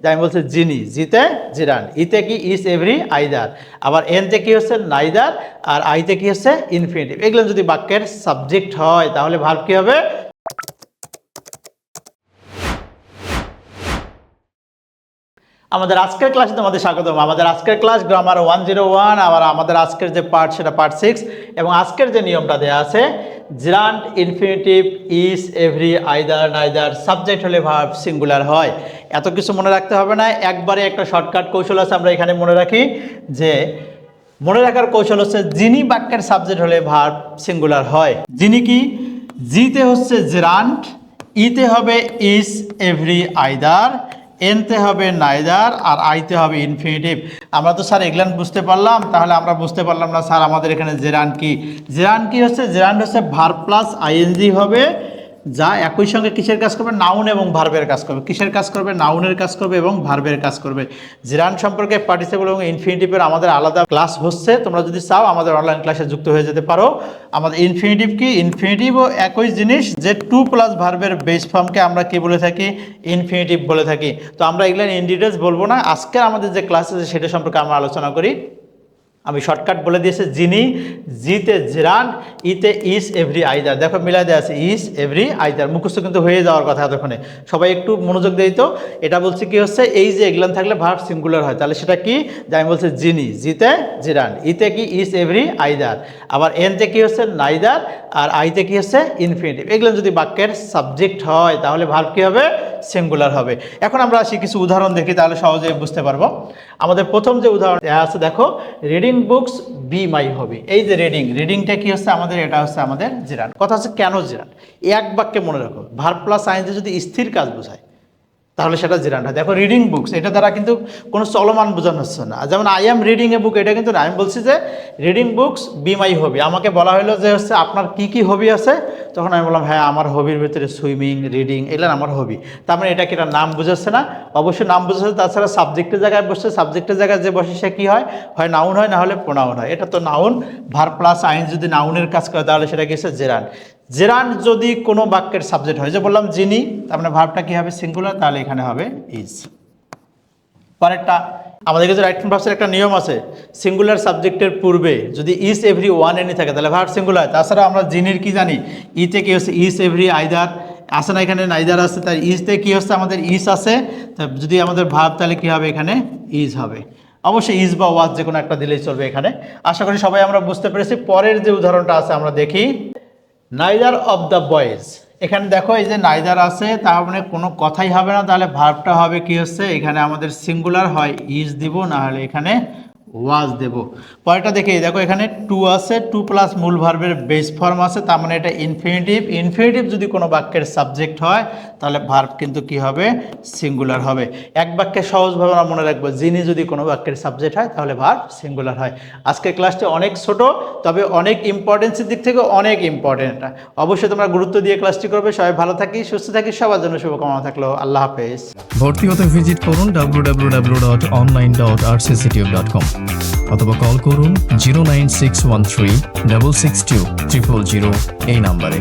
যে আমি বলছি যিনি জিতে জিরান। ইতে কি ইস এভরি আইদার। আবার এনতে কি হচ্ছে নাইদার, আর আইতে কি হচ্ছে ইনফিনিটিভ। এগুলো যদি বাক্যের সাবজেক্ট হয়, তাহলে ভার্ব কী হবে? আমাদের আজকের ক্লাসে তোমাদের স্বাগতম। আমাদের আজকের class grammar one zero one আবার আমাদের আজকের যে পার্ট সেটা পার্ট সিক্স এবং আজকের যে নিয়মটা দেওয়া আছে gerund infinitive is every either neither subject হলে ভার্ব সিঙ্গুলার হয়। এত কিছু মনে রাখতে হবে না, একবারে একটা শর্টকাট কৌশল আছে, আমরা এখানে মনে রাখি যে, মনে রাখার কৌশল হচ্ছে যিনি বাক্যের সাবজেক্ট হলে ভার্ব সিঙ্গুলার হয়। যিনি কি? জিতে হচ্ছে জিরান্ট ইতে হবে ইস এভরি আইদার এনতে হবে নাইদার আর আইতে হবে ইনফিনিটিভ। আমরা তো স্যার এগুলান বুঝতে পারলাম, তাহলে আমরা বুঝতে পারলাম না স্যার আমাদের এখানে জেরান কি। জেরান কি হচ্ছে? জেরান হচ্ছে ভার প্লাস আইএনজি হবে যা একই সঙ্গে কিসের কাজ করবে? নাউন এবং ভার্বের কাজ করবে। কিসের কাজ করবে? নাউনের কাজ করবে এবং ভার্বের কাজ করবে। জিরান সম্পর্কে পার্টিসিপেল এবং ইনফিনিটিভের আমাদের আলাদা ক্লাস হচ্ছে। তোমরা যদি চাও, আমাদের অনলাইন ক্লাসে যুক্ত হয়ে যেতে পারো। আমাদের ইনফিনিটিভ কি? ইনফিনিটিভও একই জিনিস যে টু প্লাস ভার্বের বেস ফর্মকে আমরা কি বলে থাকি? ইনফিনিটিভ বলে থাকি। তো আমরা এগুলো ইন ডিটেলস বলব না। আজকে আমাদের যে ক্লাস আছে, সেটা সম্পর্কে আমরা আলোচনা করি। আমি শর্টকাট বলে দিয়েছি, যিনি, জিতে জিরান, ইতে ইস এভরি আইদার। দেখো মিলাই দেওয়া আছে, ইস এভরি আইদার। মুখস্থ কিন্তু হয়ে যাওয়ার কথা এতক্ষণে। সবাই একটু মনোযোগ দিই তো। এটা বলছি কি হচ্ছে, এই যে এগুলান থাকলে ভার্ব সিঙ্গুলার হয়, তাহলে সেটা কি? যে আমি বলছি যিনি, জিতে জিরান, ইতে কি ইস এভরি আইদার। আবার এনতে কি হচ্ছে, নাইদার, আর আইতে কি হচ্ছে ইনফিনিটিভ এগুলো যদি বাক্যের সাবজেক্ট হয়, তাহলে ভার্ব কি হবে? সিঙ্গুলার হবে। এখন আমরা আসি কিছু উদাহরণ দেখি, তাহলে সহজে বুঝতে পারব। আমাদের প্রথম যে উদাহরণ আছে, দেখো reading books be my hobby এই যে রিডিং রিডিংটা কি হচ্ছে আমাদের, এটা হচ্ছে আমাদের জিরান। কথা হচ্ছে কেন জিরান? এক বাক্যে মনে রাখো ভার প্লাস আইন যদি স্থির কাজ বোঝায় তাহলে সেটা জিরান হয়। দেখো রিডিং বুকস এটা দ্বারা কিন্তু কোনো চলমান বোঝানো হচ্ছে না। যেমন I am reading a book এটা কিন্তু আমি বলছি যে reading books be my hobby আমাকে বলা হলো যে হচ্ছে আপনার কি কি হবি আছে? তখন আমি বললাম হ্যাঁ আমার হবির ভিতরে সুইমিং রিডিং এগুলো আমার হবি তার মানে এটা কি এটা নাম বুঝাচ্ছে না? অবশ্যই নাম বুঝাচ্ছে, তাছাড়া সাবজেক্টের জায়গায় বসছে সাবজেক্টের জায়গায় যে বসে সে কী হয়? হয় নাউন হয়, না হলে প্রোনাউন হয়। এটা তো নাউন ভার প্লাস আইন যদি নাউনের কাজ করে, তাহলে সেটা হচ্ছে? জেরান। জেরান যদি কোনো বাক্যের সাবজেক্ট হয়, যে বললাম যিনি, তার মানে ভার্বটা কী হবে? সিঙ্গুলার তাহলে এখানে হবে ইজ পরেরটা, আমাদের কাছে রাইট ভার্বসের একটা নিয়ম আছে সিঙ্গুলার সাবজেক্টের পূর্বে যদি ইস এভরি ওয়ান এনি থাকে, তাহলে ভার্ব সিঙ্গুলার তাছাড়া আমরা জিনির কি জানি, ইতে কি হচ্ছে? ইস এভরি আইদার আসে না এখানে নাইদার আছে, তাই ইসতে কী হচ্ছে? আমাদের ইস আছে, তা যদি আমাদের ভাব তাহলে কী হবে এখানে? ইজ হবে। অবশ্যই ইজ বা ওয়াজ যে কোনো একটা দিলেই চলবে এখানে। আশা করি সবাই আমরা বুঝতে পেরেছি। পরের যে উদাহরণটা আছে, আমরা দেখি। নাইদার অফ দ্য বয়েজ এখানে দেখো, এই যে নাইদার আছে, তার মানে কোনো কথাই হবে না। তাহলে ভার্বটা হবে কি হচ্ছে? এখানে আমাদের সিঙ্গুলার হয় ইজ দিব না হলে এখানে ওয়াজ দেব। পরেরটা দেখে দেখো এখানে টু আছে টু প্লাস মূল ভার্বের বেস ফর্ম আছে, তার মানে এটা ইনফিনিটিভ ইনফিনিটিভ যদি কোনো বাক্যের সাবজেক্ট হয়, তাহলে ভার্ব কিন্তু কি হবে? সিঙ্গুলার হবে। এক বাক্যে সহজভাবে আমরা মনে রাখব, যিনি যদি কোনো বাক্যের সাবজেক্ট হয়, তাহলে ভার্ব সিঙ্গুলার হয়। আজকের ক্লাসটি অনেক ছোট, তবে অনেক ইম্পর্টেন্সের দিক থেকে অনেক ইম্পর্টেন্ট অবশ্যই তোমরা গুরুত্ব দিয়ে ক্লাসটি করবে। সবাই ভালো থাকি, সুস্থ থাকি, সবার জন্য শুভকামনা থাকল। আল্লাহ হাফেজ। ভর্তি হতে ভিজিট করুন www.online.rcctube.com অথবা কল করুন zero nine six one three double six two triple zero এই নাম্বারে।